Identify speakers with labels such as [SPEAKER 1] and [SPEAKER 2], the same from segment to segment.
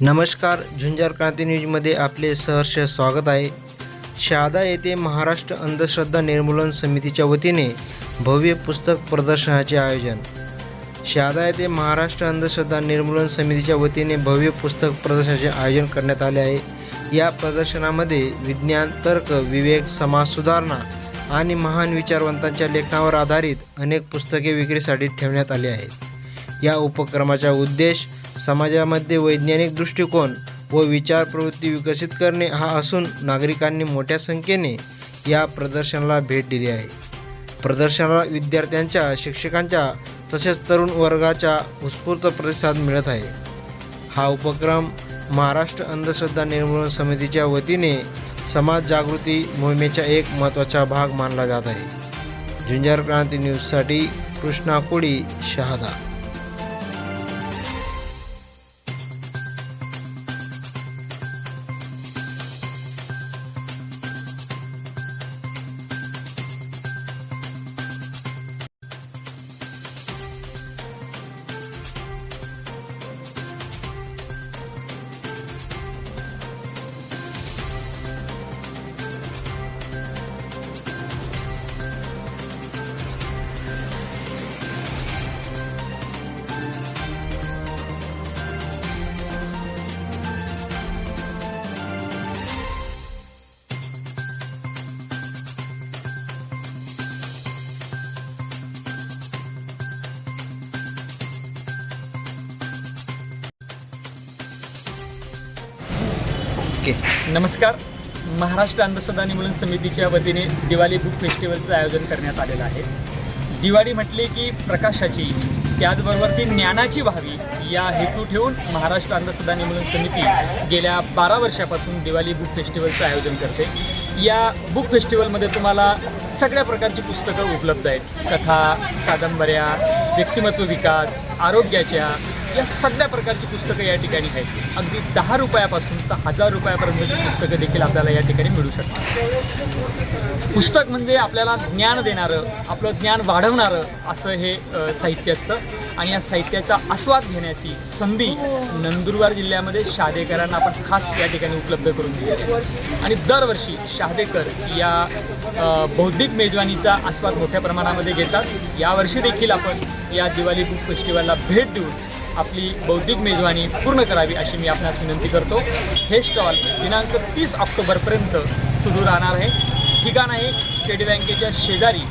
[SPEAKER 1] नमस्कार झुंजार क्रांती न्यूजमध्ये आपले सहर्ष स्वागत आहे. शहादा येथे महाराष्ट्र अंधश्रद्धा निर्मूलन समितीच्या वतीने भव्य पुस्तक प्रदर्शनाचे आयोजन. शहादा येथे महाराष्ट्र अंधश्रद्धा निर्मूलन समितीच्या वतीने भव्य पुस्तक प्रदर्शनाचे आयोजन करण्यात आले आहे. या प्रदर्शनामध्ये विज्ञान तर्क विवेक समाज सुधारणा आणि महान विचारवंतांच्या लेखनावर आधारित अनेक पुस्तके विक्रीसाठी ठेवण्यात आली आहेत. या उपक्रमाचा उद्देश समाजामध्ये वैज्ञानिक दृष्टिकोन व विचार प्रवृत्ती विकसित करणे हा असून नागरिकांनी मोठ्या संख्येने या प्रदर्शनाला भेट दिली आहे. प्रदर्शनाला विद्यार्थ्यांच्या शिक्षकांच्या तसेच तरुण वर्गाचा उत्स्फूर्त प्रतिसाद मिळत आहे. हा उपक्रम महाराष्ट्र अंधश्रद्धा निर्मूलन समितीच्या वतीने समाज जागृती मोहिमेचा एक महत्त्वाचा भाग मानला जात आहे. झुंजार क्रांती न्यूजसाठी कृष्णा कोळी शहादा. ओके
[SPEAKER 2] नमस्कार. महाराष्ट्र अंधश्रद्धा निर्मूलन समितीच्या वतीने दिवाळी बुक फेस्टिवलचं आयोजन करण्यात आलेलं आहे. दिवाळी म्हटली की प्रकाशाची त्याचबरोबर ती ज्ञानाची व्हावी या हेतू ठेवून महाराष्ट्र अंधश्रद्धा निमूलन समिती गेल्या बारा वर्षापासून दिवाळी बुक फेस्टिवलचं आयोजन करते. या बुक फेस्टिवलमध्ये तुम्हाला सगळ्या प्रकारची पुस्तकं उपलब्ध आहेत. कथा कादंबऱ्या व्यक्तिमत्व विकास आरोग्याच्या या सगळ्या प्रकारची पुस्तकं या ठिकाणी आहेत. अगदी दहा रुपयापासून तर हजार रुपयापर्यंतची पुस्तकं देखील आपल्याला या ठिकाणी मिळू शकतात. पुस्तक म्हणजे आपल्याला ज्ञान देणारं आपलं ज्ञान वाढवणारं असं हे साहित्य असतं. आणि या साहित्याचा आस्वाद घेण्याची संधी नंदुरबार जिल्ह्यामध्ये शहादेकरांना आपण खास या ठिकाणी उपलब्ध करून दिली आहे. आणि दरवर्षी शहादेकर या बौद्धिक मेजवानीचा आस्वाद मोठ्या प्रमाणामध्ये घेतात. यावर्षी देखील आपण या दिवाळी बुक फेस्टिवलला भेट देऊन आपली बौद्धिक मेजवानी पूर्ण करावी अशी मी आपणास विनंती करतो. हे स्टॉल दिनांक तीस ऑक्टोबरपर्यंत सुरू राहणार आहे. ठिकाण आहे स्टेट बँकेच्या शेजारी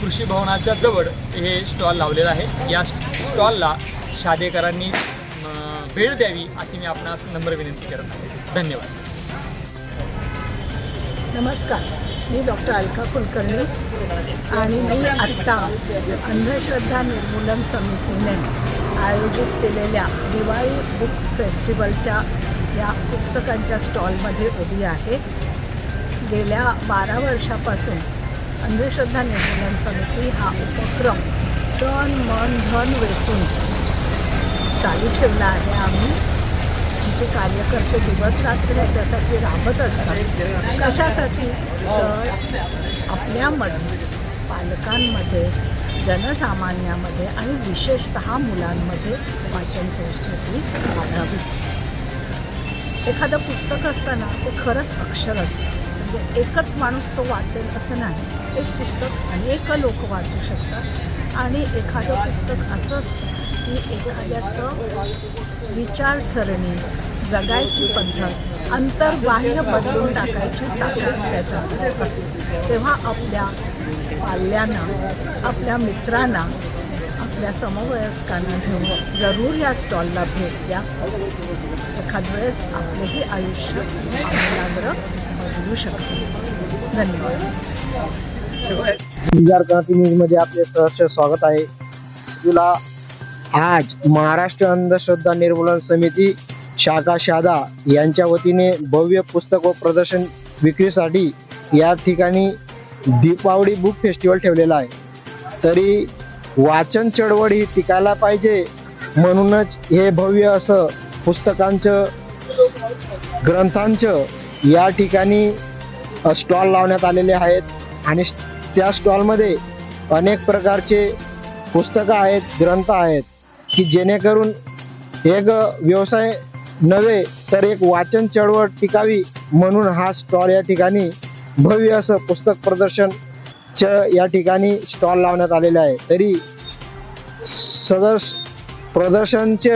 [SPEAKER 2] कृषी भवनाच्या जवळ हे स्टॉल लावलेलं आहे. या स्टॉलला शादेकरांनी भेट द्यावी अशी मी आपणास नम्र विनंती करत आहे. धन्यवाद.
[SPEAKER 3] नमस्कार. मी डॉक्टर अलका कुलकर्णी आणि मी आत्ता अंधश्रद्धा निर्मूलन समितीने आयोजित केलेल्या दिवाळी बुक फेस्टिवलच्या या पुस्तकांच्या स्टॉलमध्ये उभी आहे. गेल्या बारा वर्षापासून अंधश्रद्धा निर्मूलन समिती हा उपक्रम तन मन धन वेचून चालू ठेवला आहे. आम्ही तिचे कार्यकर्ते दिवस रात्र त्यासाठी राबत असतात कशासाठी? तर आपल्यामध्ये पालकांमध्ये जनसामान्यामध्ये आणि विशेषतः मुलांमध्ये वाचन संस्कृती वाढावी. एखादं पुस्तक असताना ते खरंच अक्षर असतं. म्हणजे एकच माणूस तो वाचेल असं नाही. एक पुस्तक अनेक लोक वाचू शकतात. आणि एखादं पुस्तक असं असतं की एखाद्याचं विचारसरणी जगायची पद्धत अंतर्बाह्य बदलून टाकायची ताकद त्याच्यासाठी असते. तेव्हा आपल्या पाल्यांना आपल्या मित्रांना आपल्या समवयस्कांना घेऊन जरूर या स्टॉलला भेट द्या. एखाद वेळेस आपलेही आयुष्य आनंदाग्र बदलू शकते. धन्यवाद.
[SPEAKER 1] क्रांती न्यूजमध्ये आपले सहर्ष स्वागत आहे. तुला आज महाराष्ट्र अंधश्रद्धा निर्मूलन समिती शाखा शादा यांच्या वतीने भव्य पुस्तक व प्रदर्शन विक्रीसाठी या ठिकाणी दीपावली बुक फेस्टिवल ठेवलेला आहे. तरी वाचन चळवळ ही टिकायला पाहिजे म्हणूनच हे भव्य असं पुस्तकांचं ग्रंथांचं या ठिकाणी स्टॉल लावण्यात आलेले आहेत. आणि त्या स्टॉलमध्ये अनेक प्रकारचे पुस्तकं आहेत ग्रंथ आहेत की जेणेकरून एक व्यवसाय नव्हे तर एक वाचन चळवळ टिकावी म्हणून हा स्टॉल या ठिकाणी भव्य असं पुस्तक प्रदर्शन च या ठिकाणी स्टॉल लावण्यात आलेले आहे. तरी सदर प्रदर्शनचे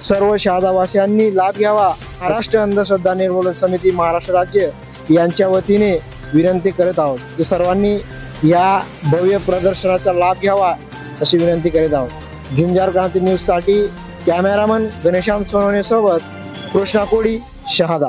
[SPEAKER 1] सर्व शहादावासियांनी लाभ घ्यावा. महाराष्ट्र अंधश्रद्धा निर्मूलन समिती महाराष्ट्र राज्य यांच्या वतीने विनंती करत आहोत. की सर्वांनी या भव्य प्रदर्शनाचा लाभ घ्यावा अशी विनंती करीत आहोत. झुंजार क्रांती न्यूजसाठी कॅमेरामन गणेशाम सोनवणे सोबत कृष्णा कोडी शहादा.